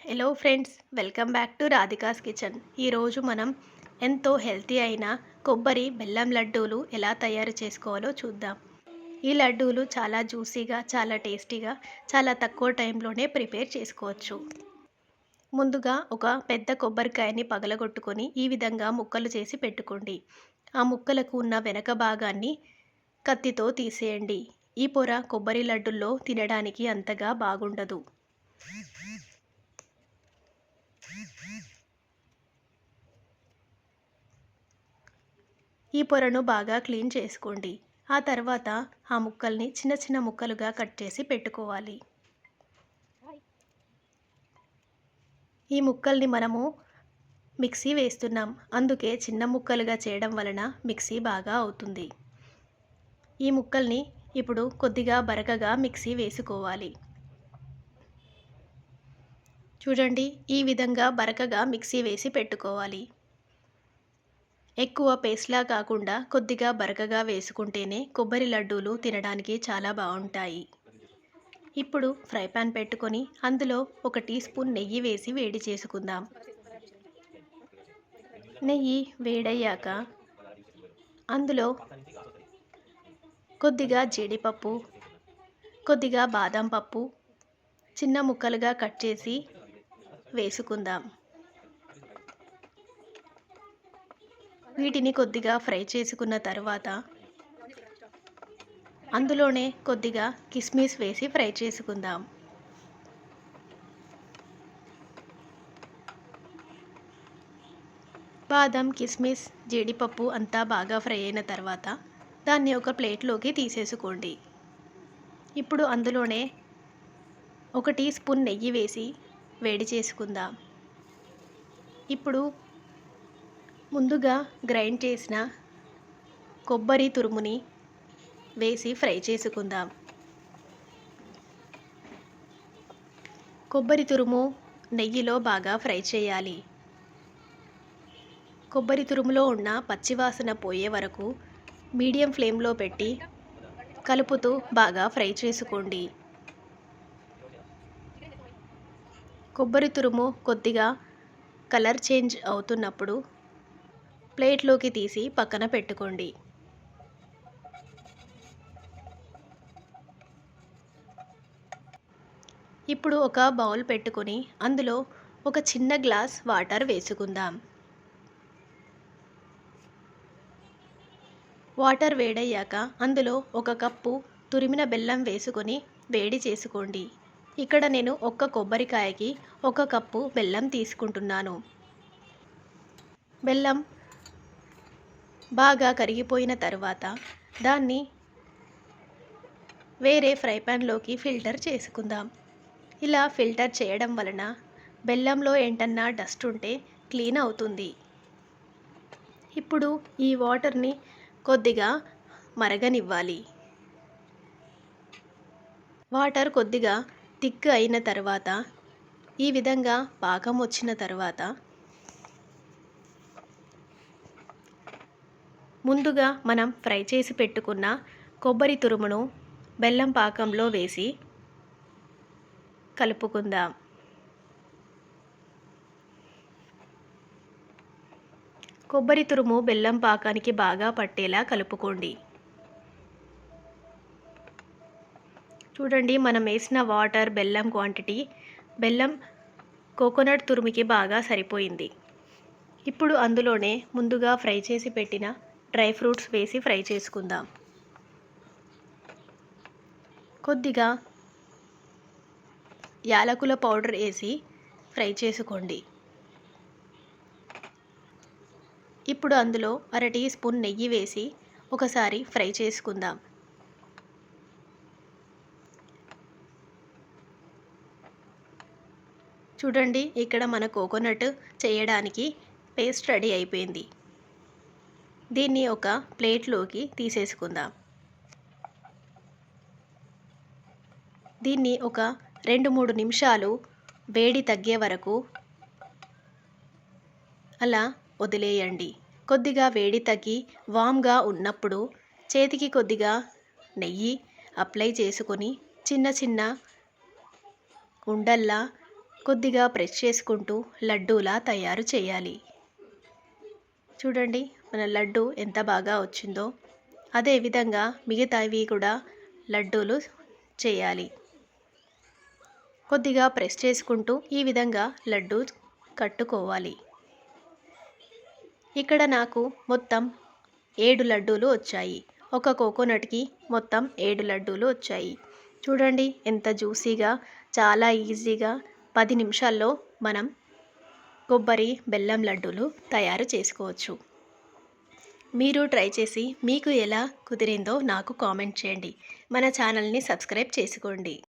Hello friends welcome back to Radhika's kitchen ఈరోజు మనం ఎంతో హెల్తీ అయిన కొబ్బరి బెల్లం లడ్డూలు ఎలా తయారు చేసుకోవాలో చూద్దాం. ఈ లడ్డూలు చాలా జ్యూసీగా చాలా టేస్టీగా చాలా తక్కువ టైంలోనే ప్రిపేర్ చేసుకోవచ్చు. ముందుగా ఒక పెద్ద కొబ్బరికాయని పగలగొట్టుకొని ఈ విధంగా ముక్కలు చేసి పెట్టుకోండి. ఆ ముక్కలకు ఉన్న వెనక భాగాన్ని కత్తితో తీసేయండి. ఈ పొర కొబ్బరి లడ్డుల్లో తినడానికి అంతగా బాగుండదు. ఈ పొరను బాగా క్లీన్ చేసుకోండి. ఆ తర్వాత ఆ ముక్కల్ని చిన్న చిన్న ముక్కలుగా కట్ చేసి పెట్టుకోవాలి. ఈ ముక్కల్ని మనము మిక్సీ వేస్తున్నాం. అందుకే చిన్న ముక్కలుగా చేయడం వలన మిక్సీ బాగా అవుతుంది. ఈ ముక్కల్ని ఇప్పుడు కొద్దిగా బరకగా మిక్సీ వేసుకోవాలి. చూడండి ఈ విధంగా బరకగా మిక్సీ వేసి పెట్టుకోవాలి. ఎక్కువ పేస్ట్లా కాకుండా కొద్దిగా బరకగా వేసుకుంటేనే కొబ్బరి లడ్డూలు తినడానికి చాలా బాగుంటాయి. ఇప్పుడు ఫ్రై పాన్ పెట్టుకొని అందులో ఒక టీ స్పూన్ నెయ్యి వేసి వేడి చేసుకుందాం. నెయ్యి వేడయ్యాక అందులో కొద్దిగా జీడిపప్పు కొద్దిగా బాదం పప్పు చిన్న ముక్కలుగా కట్ చేసి వేసుకుందాం. వీటిని కొద్దిగా ఫ్రై చేసుకున్న తర్వాత అందులోనే కొద్దిగా కిస్మిస్ వేసి ఫ్రై చేసుకుందాం. బాదం కిస్మిస్ జీడిపప్పు అంతా బాగా ఫ్రై అయిన తర్వాత దాన్ని ఒక ప్లేట్లోకి తీసేసుకోండి. ఇప్పుడు అందులోనే ఒక టీ స్పూన్ నెయ్యి వేసి వేడి చేసుకుందాం. ఇప్పుడు ముందుగా గ్రైండ్ చేసిన కొబ్బరి తురుముని వేసి ఫ్రై చేసుకుందాం. కొబ్బరి తురుము నెయ్యిలో బాగా ఫ్రై చేయాలి. కొబ్బరి తురుములో ఉన్న పచ్చివాసన పోయే వరకు మీడియం ఫ్లేమ్లో పెట్టి కలుపుతూ బాగా ఫ్రై చేసుకోండి. కొబ్బరి తురుము కొద్దిగా కలర్ చేంజ్ అవుతున్నప్పుడు ప్లేట్లోకి తీసి పక్కన పెట్టుకోండి. ఇప్పుడు ఒక బౌల్ పెట్టుకొని అందులో ఒక చిన్న గ్లాస్ వాటర్ వేసుకుందాం. వాటర్ వేడయ్యాక అందులో ఒక కప్పు తురిమిన బెల్లం వేసుకొని వేడి చేసుకోండి. ఇక్కడ నేను ఒక్క కొబ్బరికాయకి ఒక కప్పు బెల్లం తీసుకుంటున్నాను. బెల్లం బాగా కరిగిపోయిన తర్వాత దాన్ని వేరే ఫ్రై ప్యాన్లోకి ఫిల్టర్ చేసుకుందాం. ఇలా ఫిల్టర్ చేయడం వలన బెల్లంలో ఏంటన్నా డస్ట్ ఉంటే క్లీన్ అవుతుంది. ఇప్పుడు ఈ వాటర్ని కొద్దిగా మరగనివ్వాలి. వాటర్ కొద్దిగా థిక్ అయిన తర్వాత ఈ విధంగా పాకం వచ్చిన తర్వాత ముందుగా మనం ఫ్రై చేసి పెట్టుకున్న కొబ్బరి తురుమును బెల్లం పాకంలో వేసి కలుపుకుందాం. కొబ్బరి తురుము బెల్లం పాకానికి బాగా పట్టేలా కలుపుకోండి. చూడండి మనం వేసిన వాటర్ బెల్లం క్వాంటిటీ బెల్లం కోకోనట్ తురుమికి బాగా సరిపోయింది. ఇప్పుడు అందులోనే ముందుగా ఫ్రై చేసి పెట్టిన డ్రై ఫ్రూట్స్ వేసి ఫ్రై చేసుకుందాం. కొద్దిగా యాలకుల పౌడర్ వేసి ఫ్రై చేసుకోండి. ఇప్పుడు అందులో అర టీ స్పూన్ నెయ్యి వేసి ఒకసారి ఫ్రై చేసుకుందాం. చూడండి ఇక్కడ మన కోకోనట్ చేయడానికి పేస్ట్ రెడీ అయిపోయింది. దీన్ని ఒక ప్లేట్లోకి తీసేసుకుందాం. దీన్ని ఒక రెండు మూడు నిమిషాలు వేడి తగ్గే వరకు అలా వదిలేయండి. కొద్దిగా వేడి తగ్గి వామ్గా ఉన్నప్పుడు చేతికి కొద్దిగా నెయ్యి అప్లై చేసుకొని చిన్న చిన్న ఉండల్లా కొద్దిగా ప్రెస్ చేసుకుంటూ లడ్డూలా తయారు చేయాలి. చూడండి మన లడ్డు ఎంత బాగా వచ్చిందో. అదేవిధంగా మిగతావి కూడా లడ్డూలు చేయాలి. కొద్దిగా ప్రెస్ చేసుకుంటూ ఈ విధంగా లడ్డు కట్టుకోవాలి. ఇక్కడ నాకు మొత్తం ఏడు లడ్డూలు వచ్చాయి. ఒక కోకోనట్కి మొత్తం ఏడు లడ్డూలు వచ్చాయి. చూడండి ఎంత జ్యూసీగా చాలా ఈజీగా పది నిమిషాల్లో మనం కొబ్బరి బెల్లం లడ్డూలు తయారు చేసుకోవచ్చు. మీరు ట్రై చేసి మీకు ఎలా కుదిరిందో నాకు కామెంట్ చేయండి. మన ఛానల్ని సబ్స్క్రైబ్ చేసుకోండి.